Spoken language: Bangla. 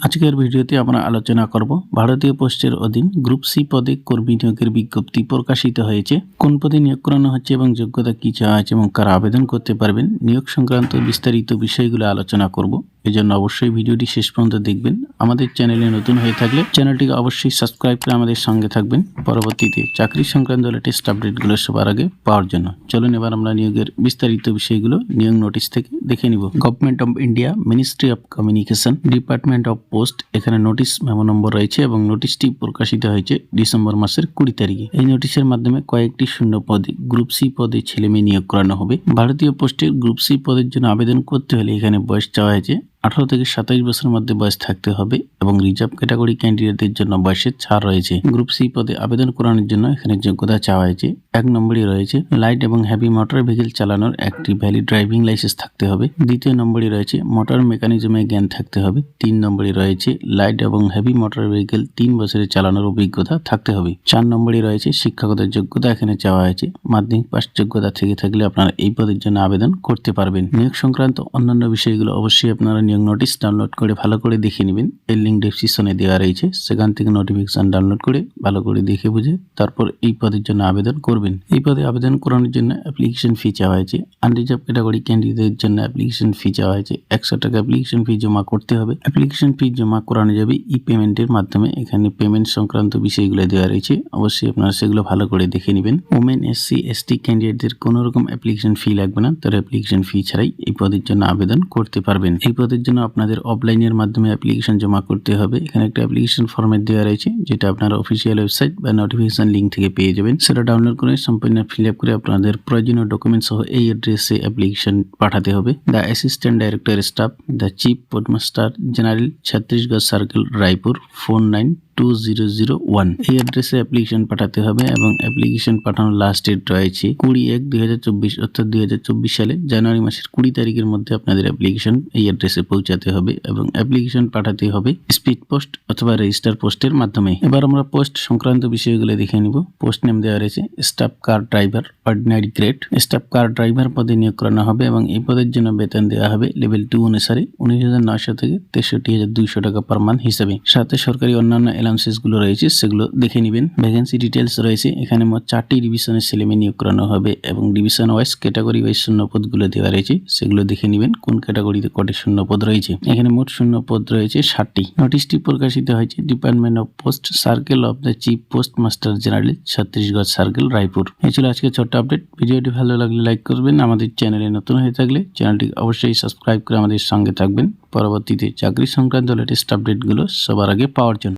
আজকের ভিডিওতে আমরা আলোচনা করব ভারতীয় পোস্টের অধীন গ্রুপ সি পদে কর্মী নিয়োগের বিজ্ঞপ্তি প্রকাশিত হয়েছে। কোন পদে নিয়োগ করানো হচ্ছে এবং যোগ্যতা কী চাওয়া আছে এবং কারা আবেদন করতে পারবেন? নিয়োগ সংক্রান্ত বিস্তারিত বিষয়গুলো আলোচনা করব। এজন্য অবশ্যই ভিডিওটি শেষ পর্যন্ত দেখবেন। আমাদের চ্যানেলে নতুন হয়ে থাকলে চ্যানেলটিকে অবশ্যই সাবস্ক্রাইব করে আমাদের সঙ্গে থাকবেন। পরবর্তীতে চাকরি সংক্রান্ত লেটেস্ট আপডেটগুলো সবার আগে পাওয়ার জন্য। চলুন এবার আমরা নিয়োগের বিস্তারিত বিষয়গুলো নিয়োগ নোটিশ থেকে দেখে নিব। Government of India ministry of communication department of post এখানে নোটিশ মেমো নম্বর রয়েছে এবং নোটিশটি প্রকাশিত হয়েছে ডিসেম্বর মাসের কুড়ি তারিখে। এই নোটিশের মাধ্যমে কয়েকটি শূন্য পদে গ্রুপ সি পদে ছেলে মেয়ে নিয়োগ করানো হবে। ভারতীয় পোস্টের গ্রুপ সি পদের জন্য আবেদন করতে হলে এখানে বয়স চাওয়া হয়েছে আঠারো থেকে সাতাইশ বছরের মধ্যে বয়স থাকতে হবে এবং রিজার্ভ ক্যাটাগরি ক্যান্ডিডেটদের জন্য বয়সের ছাড় রয়েছে। গ্রুপ সি পদে আবেদন করানোর জন্য এখানে যোগ্যতা চাওয়া হয়েছে। এক নম্বরে রয়েছে লাইট এবং হেভি মোটর ভেহিকেল চালানোর একটি ভ্যালিড ড্রাইভিং লাইসেন্স থাকতে হবে। দ্বিতীয় নম্বরে রয়েছে মোটর মেকানিজমে জ্ঞান থাকতে হবে। তিন নম্বরে রয়েছে লাইট এবং হেভি মোটর ভেহিকেল তিন বছরের চালানোর অভিজ্ঞতা থাকতে হবে। চার নম্বরে রয়েছে, শিক্ষাগত যোগ্যতা এখানে চাওয়া হয়েছে। মাধ্যমিক পাশ যোগ্যতা থেকে থাকলে আপনারা এই পদের জন্য আবেদন করতে পারবেন। নিয়োগ সংক্রান্ত অন্যান্য বিষয়গুলো অবশ্যই আপনারা নিয়োগ নোটিশ ডাউনলোড করে ভালো করে দেখে নেবেন। এর লিঙ্ক ডেসক্রিপশনে দেওয়া রয়েছে। সেখান থেকে নোটিফিকেশন ডাউনলোড করে ভালো করে দেখে বুঝে তারপর এই পদের জন্য আবেদন করবেন। এই পদে আবেদন করানোর জন্য অ্যাপ্লিকেশন ফি চাওয়া হয়েছে। আনরিজার্ভ ক্যাটাগরি ক্যান্ডিডেটের জন্য অ্যাপ্লিকেশন ফি চাওয়া হয়েছে। একশো টাকা অ্যাপ্লিকেশন ফি জমা করতে হবে। অ্যাপ্লিকেশন ফি জমা করানো যাবে ই পেমেন্টের মাধ্যমে। এখানে পেমেন্ট সংক্রান্ত বিষয়গুলো দেওয়া রয়েছে। অবশ্যই আপনারা সেগুলো ভালো করে দেখে নেবেন। ওমেন এসসি এসটি ক্যান্ডিডেটদের কোনো রকম অ্যাপ্লিকেশন ফি লাগবে না। তারা অ্যাপ্লিকেশন ফি ছাড়াই এই পদের জন্য আবেদন করতে পারবেন। এই পদের জন্য আপনাদের অফলাইনের মাধ্যমে অ্যাপ্লিকেশন জমা করতে হবে। এখানে একটা অ্যাপ্লিকেশন ফর্মেট দেওয়া রয়েছে, যেটা আপনার অফিসিয়াল ওয়েবসাইট বা নোটিফিকেশন লিঙ্ক থেকে পেয়ে যাবেন। সেটা ডাউনলোড করে সম্পূর্ণ ফিল আপ করে আপনাদের প্রয়োজনীয় ডকুমেন্ট সহ এই অ্যাড্রেসে অ্যাপ্লিকেশন পাঠাতে হবে। The assistant director staff the chief postmaster general Chhattisgarh circle Raipur phone nine two zero zero one এই অ্যাড্রেসে অ্যাপ্লিকেশন পাঠাতে হবে এবং অ্যাপ্লিকেশন পাঠানোর লাস্ট ডেট রয়েছে কুড়ি এক দুই হাজার চব্বিশ, অর্থাৎ দুই হাজার চব্বিশ সালে জানুয়ারি মাসের কুড়ি তারিখের মধ্যে আপনাদের অ্যাপ্লিকেশন এই অ্যাড্রেসে পৌঁছাতে হবে এবং অ্যাপ্লিকেশন পাঠাতে হবে স্পিড পোস্ট অথবা রেজিস্টার পোস্টের মাধ্যমে। এবার আমরা পোস্ট সংক্রান্ত বিষয়গুলো দেখে নিব। পোস্ট নেম দেওয়া রয়েছে staff car driver ordinary grade staff car driver পদে নিয়োগ করানো হবে এবং এই পদের জন্য বেতন দেওয়া হবে লেভেল টু অনুসারে উনিশ হাজার নয়শো থেকে তেষট্টি হাজার দুইশো টাকা পার মান্থ হিসাবে। সাথে সরকারি অন্যান্য অ্যালাউন্সেসগুলো রয়েছে, সেগুলো দেখে নেবেন। ভ্যাকেন্সি ডিটেলস রয়েছে। এখানে মোট চারটি ডিভিশনের ছেলেমেয়ে নিয়োগ করানো হবে এবং ডিভিশন ওয়াইজ ক্যাটাগরি ওয়াইজ শূন্য পদগুলো দেওয়া রয়েছে। সেগুলো দেখে নেবেন, কোন ক্যাটাগরিতে কটি শূন্য পদ রয়েছে। এখানে মোট শূন্য পদ রয়েছে ষাটটি। নোটিশটি প্রকাশিত হয়েছে department of post circle of the chief post master general Chhattisgarh circle Raipur এই ছিল আজকে ছোট্ট আপডেট ভিডিওটি ভালো লাগলে লাইক করবেন। আমাদের চ্যানেলে নতুন হয়ে থাকলে চ্যানেলটি অবশ্যই সাবস্ক্রাইব করে আমাদের সঙ্গে থাকবেন। পরবর্তীতে চাকরি সংক্রান্ত লেটেস্ট আপডেটগুলো সবার আগে পাওয়ার জন্য।